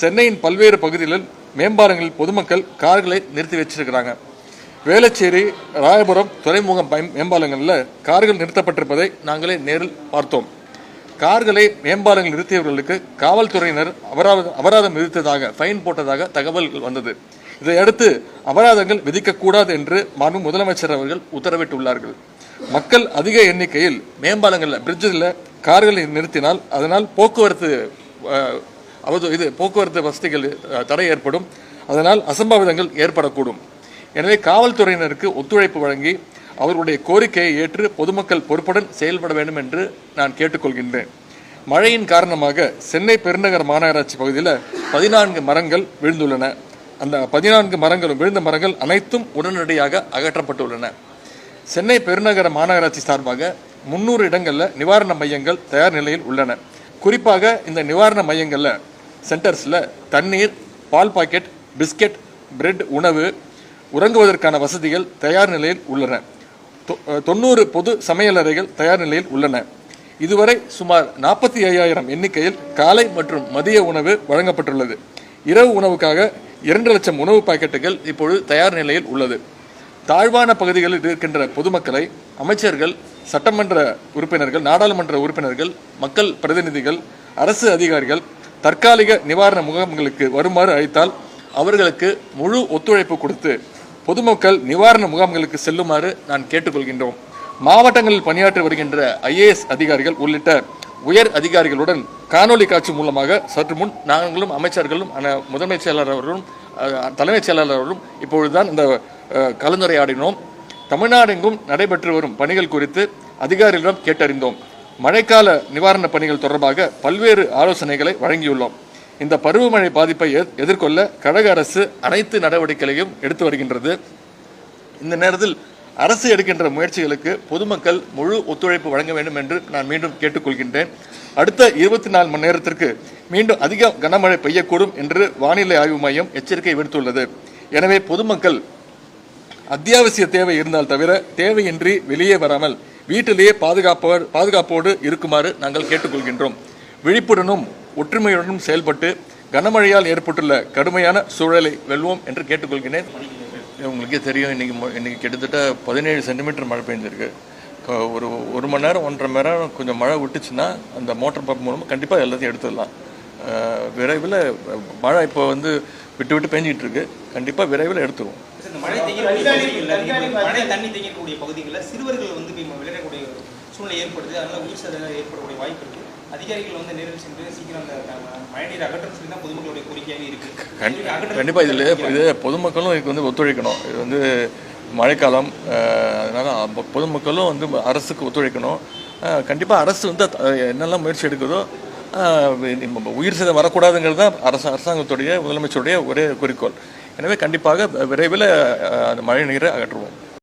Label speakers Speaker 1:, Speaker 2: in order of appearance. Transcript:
Speaker 1: சென்னையின் பல்வேறு பகுதிகளில் மேம்பாலங்களில் பொதுமக்கள் கார்களை நிறுத்தி வச்சிருக்கிறாங்க. வேளச்சேரி ராயபுரம் துறைமுகம் பயம்- மேம்பாலங்களில் கார்கள் நிறுத்தப்பட்டிருப்பதை நாங்களே நேரில் பார்த்தோம். கார்களை மேம்பாலங்கள் நிறுத்தியவர்களுக்கு காவல்துறையினர் அபராதம் அபராதம் விதித்ததாக ஃபைன் போட்டதாக தகவல்கள் வந்தது. இதையடுத்து அபராதங்கள் விதிக்கக்கூடாது என்று மாண்பு முதலமைச்சர் அவர்கள் உத்தரவிட்டுள்ளார்கள். மக்கள் அதிக எண்ணிக்கையில் மேம்பாலங்களில் பிரிட்ஜில் கார்களை நிறுத்தினால் அதனால் போக்குவரத்து அவது இது போக்குவரத்து வசதிகள் தடை ஏற்படும். அதனால் அசம்பாவிதங்கள் ஏற்படக்கூடும். எனவே காவல்துறையினருக்கு ஒத்துழைப்பு வழங்கி அவர்களுடைய கோரிக்கையை ஏற்று பொதுமக்கள் பொறுப்புடன் செயல்பட வேண்டும் என்று நான் கேட்டுக்கொள்கின்றேன். மழையின் காரணமாக சென்னை பெருநகர் மாநகராட்சி பகுதியில் பதினான்கு மரங்கள் விழுந்துள்ளன. அந்த பதினான்கு மரங்களும் விழுந்த மரங்கள் அனைத்தும் உடனடியாக அகற்றப்பட்டுள்ளன. சென்னை பெருநகர மாநகராட்சி சார்பாக முன்னூறு இடங்களில் நிவாரண மையங்கள் தயார் நிலையில் உள்ளன. குறிப்பாக இந்த நிவாரண மையங்களில் சென்டர்ஸில் தண்ணீர் பால் பாக்கெட் பிஸ்கெட் பிரெட் உணவு உறங்குவதற்கான வசதிகள் தயார் நிலையில் உள்ளன. தொ- தொண்ணூறு பொது சமையலறைகள் தயார் நிலையில் உள்ளன. இதுவரை சுமார் நாற்பத்தி ஐயாயிரம் எண்ணிக்கையில் காலை மற்றும் மதிய உணவு வழங்கப்பட்டுள்ளது. இரவு உணவுக்காக இரண்டு லட்சம் உணவு பாக்கெட்டுகள் இப்பொழுது தயார் நிலையில் உள்ளது. தாழ்வான பகுதிகளில் இருக்கின்ற பொதுமக்களை அமைச்சர்கள் சட்டமன்ற உறுப்பினர்கள் நாடாளுமன்ற உறுப்பினர்கள் மக்கள் பிரதிநிதிகள் அரசு அதிகாரிகள் தற்காலிக நிவாரண முகாம்களுக்கு வருமாறு அழைத்தால் அவர்களுக்கு முழு ஒத்துழைப்பு கொடுத்து பொதுமக்கள் நிவாரண முகாம்களுக்கு செல்லுமாறு நான் கேட்டுக்கொள்கின்றோம். மாவட்டங்களில் பணியாற்றி வருகின்ற ஐஏஎஸ் அதிகாரிகள் உள்ளிட்ட உயர் அதிகாரிகளுடன் காணொலி காட்சி மூலமாக சற்று முன் நாங்களும் அமைச்சர்களும் முதன்மைச் செயலாளர் அவர்களும் தலைமைச் செயலாளர் அவர்களும் இப்பொழுதுதான் இந்த கலந்துரையாடினோம். தமிழ்நாடெங்கும் நடைபெற்று வரும் பணிகள் குறித்து அதிகாரிகளிடம் கேட்டறிந்தோம். மழைக்கால நிவாரணப் பணிகள் தொடர்பாக பல்வேறு ஆலோசனைகளை வழங்கியுள்ளோம். இந்த பருவமழை பாதிப்பை எ- எதிர்கொள்ள கழக அரசு அனைத்து நடவடிக்கைகளையும் எடுத்து வருகின்றது. இந்த நேரத்தில் அரசு எடுக்கின்ற முயற்சிகளுக்கு பொதுமக்கள் முழு ஒத்துழைப்பு வழங்க வேண்டும் என்று நான் மீண்டும் கேட்டுக்கொள்கின்றேன். அடுத்த இருபத்தி நாலு மணி நேரத்திற்கு மீண்டும் அதிக கனமழை பெய்யக்கூடும் என்று வானிலை ஆய்வு மையம் எச்சரிக்கை விடுத்துள்ளது. எனவே பொதுமக்கள் அத்தியாவசிய தேவை இருந்தால் தவிர தேவையின்றி வெளியே வராமல் வீட்டிலேயே பாதுகாப்பவர் பாதுகாப்போடு இருக்குமாறு நாங்கள் கேட்டுக்கொள்கின்றோம். விழிப்புடனும் ஒற்றுமையுடனும் செயல்பட்டு கனமழையால் ஏற்பட்டுள்ள கடுமையான சூழலை வெல்வோம் என்று கேட்டுக்கொள்கிறேன். உங்களுக்கே தெரியும் இன்றைக்கி மொ- கிட்டத்தட்ட பதினேழு சென்டிமீட்டர் மழை பெஞ்சிருக்கு ஒரு ஒரு மணி நேரம் ஒன்றரை மணி நேரம் கொஞ்சம் மழை விட்டுச்சுன்னா அந்த மோட்டர் பம்ப் மூலமாக கண்டிப்பாக எல்லாத்தையும் எடுத்துடலாம். விரைவில் மழை இப்போ வந்து விட்டு விட்டு பெஞ்சிக்கிட்டு இருக்கு கண்டிப்பாக விரைவில் எடுத்துருவோம்.
Speaker 2: இந்த மழை பகுதிகளில் மழை தண்ணி தேங்கக்கூடிய பகுதிகளில் சிறுவர்கள் வந்து போய் விளையாடக்கூடிய சூழ்நிலை ஏற்படுது. அதனால உயிர் சேதம் ஏற்படக்கூடிய வாய்ப்பு இருக்கு. அதிகாரிகள் வந்து நேரில் சென்று சீக்கிரம் அந்த அஹ், மழைநீர் அகற்றம் சொல்லி தான் பொதுமக்களுடைய கோரிக்கையாக இருக்கு. அகற்றம்
Speaker 1: கண்டிப்பாக இதில் இது பொதுமக்களும் இதுக்கு வந்து ஒத்துழைக்கணும். இது வந்து மழைக்காலம் அதனால பொதுமக்களும் வந்து அரசுக்கு ஒத்துழைக்கணும். கண்டிப்பாக அரசு வந்து என்னெல்லாம் முயற்சி எடுக்குதோ உயிர் சேதம் வரக்கூடாதுங்கிறது தான் அரசு அரசாங்கத்துடைய முதலமைச்சருடைய ஒரே குறிக்கோள். எனவே கண்டிப்பாக விரைவில் அந்த மழை நீரை அகற்றுவோம்.